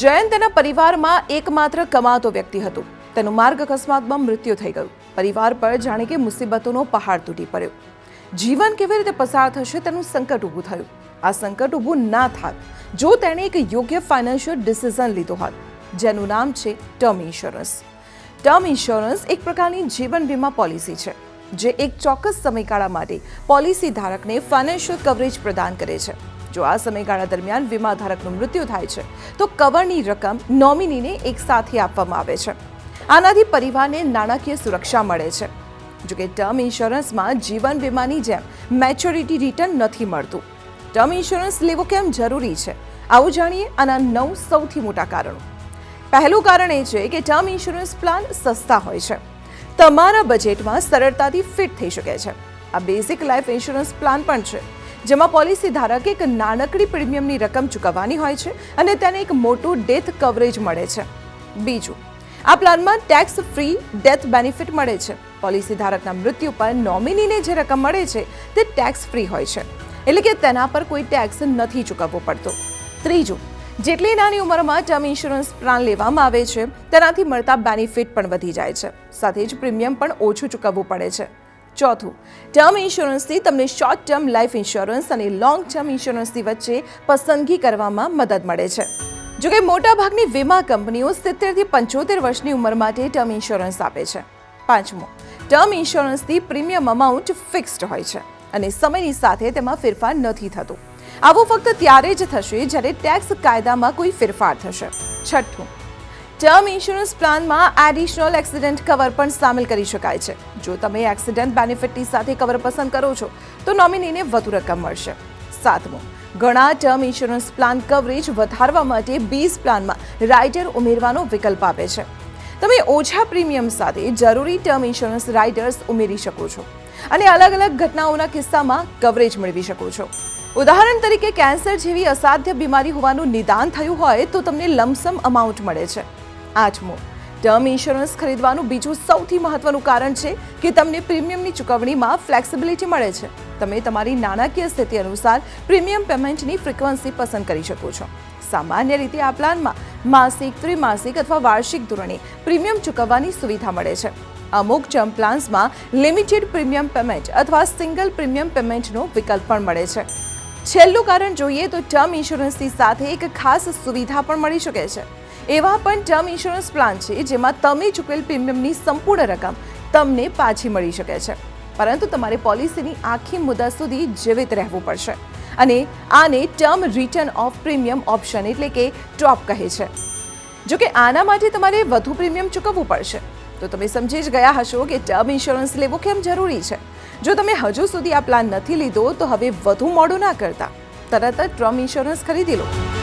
જયંત તેના પરિવારમાં એકમાત્ર કમાતો વ્યક્તિ હતો. તેનું માર્ગ અકસ્માતમાં મૃત્યુ થઈ ગયું. પરિવાર પર જાણે કે મુસીબતોનો પહાડ તૂટી પડ્યો. જીવન કેવી રીતે પસાર થશે તેનું સંકટ ઊભું થયું. આ સંકટ ઊભું ના થાત, જો તેણે એક યોગ્ય ફાઇનાન્શિયલ ડિસિઝન લીધો હોત, જેનું નામ છે ટર્મ ઇન્સ્યોરન્સ ટર્મ ઇન્સ્યોરન્સ એક પ્રકારની જીવન વીમા પોલિસી છે, જે એક ચોક્કસ સમયગાળા માટે પોલિસી ધારકને ફાઇનાન્શિયલ કવરેજ પ્રદાન કરે છે. જો આ સમયગાળા દરમિયાન વીમા ધારકનું મૃત્યુ થાય છે, તો કવરની રકમ નોમિનીને એકસાથે આપવામાં આવે છે. આનાથી પરિવારને નાણાકીય સુરક્ષા મળે છે. જો કે ટર્મ ઇન્સ્યોરન્સમાં જીવન વીમાની જેમ મેચ્યોરિટી રિટર્ન નથી મળતું. ટર્મ ઇન્સ્યોરન્સ લેવો કેમ જરૂરી છે? આવું જાણીએ આના નવ સૌથી મોટા કારણો. પહેલું કારણ એ છે કે ટર્મ ઇન્સ્યોરન્સ પ્લાન સસ્તા હોય છે. તમારા બજેટમાં સરળતાથી ફિટ થઈ શકે છે. આ બેઝિક લાઈફ ઇન્સ્યોરન્સ પ્લાન પણ છે. જેમાં પોલિસી ધારકે એક નાનકડી પ્રીમિયમની રકમ ચૂકવવાની હોય છે અને તેને એક મોટું ડેથ કવરેજ મળે છે. બીજું, આ પ્લાનમાં ટેક્સ ફ્રી ડેથ બેનિફિટ મળે છે. પોલિસી ધારકના મૃત્યુ પર નોમિનીને જે રકમ મળે છે તે ટેક્સ ફ્રી હોય છે. એટલે કે તેના પર કોઈ ટેક્સ નથી ચૂકવવો પડતો. ત્રીજું, જેટલી નાની ઉંમરમાં ટર્મ ઇન્સ્યોરન્સ પ્લાન લેવામાં આવે છે, તેનાથી મળતા બેનિફિટ પણ વધી જાય છે. સાથે જ પ્રીમિયમ પણ ઓછું ચૂકવવું પડે છે. ચોથું. ટર્મ ઇન્સ્યોરન્સથી તમને શોર્ટ ટર્મ લાઈફ ઇન્સ્યોરન્સ અને લોંગ ટર્મ ઇન્સ્યોરન્સની વચ્ચે પસંદગી કરવામાં મદદ મળે છે. જોકે મોટાભાગની વીમા કંપનીઓ સિત્તેરથી પંચોતેર વર્ષની ઉંમર માટે ટર્મ ઇન્સ્યોરન્સ આપે છે. પાંચમું ટર્મ ઇન્સ્યોરન્સથી પ્રીમિયમ અમાઉન્ટ ફિક્સ્ડ હોય છે અને સમયની સાથે તેમાં ફેરફાર નથી થતો. આવું ફક્ત ત્યારે જ થશે જ્યારે ટેક્સ કાયદામાં કોઈ ફેરફાર થશે. છઠ્ઠું ટર્મ ઇન્સ્યોરન્સ પ્લાનમાં એડિશનલ એક્સિડન્ટ કવર પણ સામેલ કરી શકાય છે. જો તમે એક્સિડન્ટ બેનિફિટની સાથે કવર પસંદ કરો છો, તો નોમિનીને વધુ રકમ મળશે. સાતમું, ઘણા ટર્મ ઇન્સ્યોરન્સ પ્લાન કવરેજ વધારવા માટે બીસ પ્લાનમાં રાઇડર ઉમેરવાનો વિકલ્પ આપે છે. તમે ઓછા પ્રીમિયમ સાથે જરૂરી ટર્મ ઇન્સ્યોરન્સ રાઇડર્સ ઉમેરી શકો છો અને અલગ અલગ ઘટનાઓના કિસ્સામાં કવરેજ મેળવી શકો છો. ઉદાહરણ તરીકે કેન્સર જેવી અસાધ્ય બીમારી હોવાનું નિદાન થયું હોય તો તમને લમસમ અમાઉન્ટ મળે છે. આઠમું. ટર્મ ઇન્સ્યોરન્સ ખરીદવાનું બીજું સૌથી મહત્વનું કારણ છે કે તમને પ્રીમિયમની ચૂકવણીમાં ફ્લેક્સિબિલિટી મળે છે. તમે તમારી નાણાકીય સ્થિતિ અનુસાર પ્રીમિયમ પેમેન્ટની ફ્રિકવન્સી પસંદ કરી શકો છો. સામાન્ય રીતે આ પ્લાનમાં માસિક, ત્રિમાસિક અથવા વાર્ષિક ધોરણે પ્રીમિયમ ચૂકવવાની સુવિધા મળે છે. અમુક ટર્મ પ્લાન્સમાં લિમિટેડ પ્રીમિયમ પેમેન્ટ અથવા સિંગલ પ્રીમિયમ પેમેન્ટનો વિકલ્પ પણ મળે છે. છેલ્લું કારણ જોઈએ તો ટર્મ ઇન્સ્યોરન્સની સાથે એક ખાસ સુવિધા પણ મળી શકે છે. એવા પણ ટર્મ ઇન્સ્યોરન્સ પ્લાન છે જેમાં તમે ચૂકવેલ પ્રીમિયમની સંપૂર્ણ રકમ તમને પાછી મળી શકે છે. પરંતુ તમારે પોલિસીની આખી મુદત સુધી જીવિત રહેવું પડશે અને આને term return of premium option એટલે કે ટોપ કહે છે. જો કે આના માટે તમારે વધુ પ્રીમિયમ ચૂકવવું પડશે. તો તમે સમજી જ ગયા હશો કે ટર્મ ઇન્સ્યોરન્સ લેવો કેમ જરૂરી છે? જો તમે હજુ સુધી આ પ્લાન નથી લીધો, તો હવે વધુ મોડું ના કરતા. તરત જ ટર્મ ઇન્સ્યોરન્સ ખરીદી લો.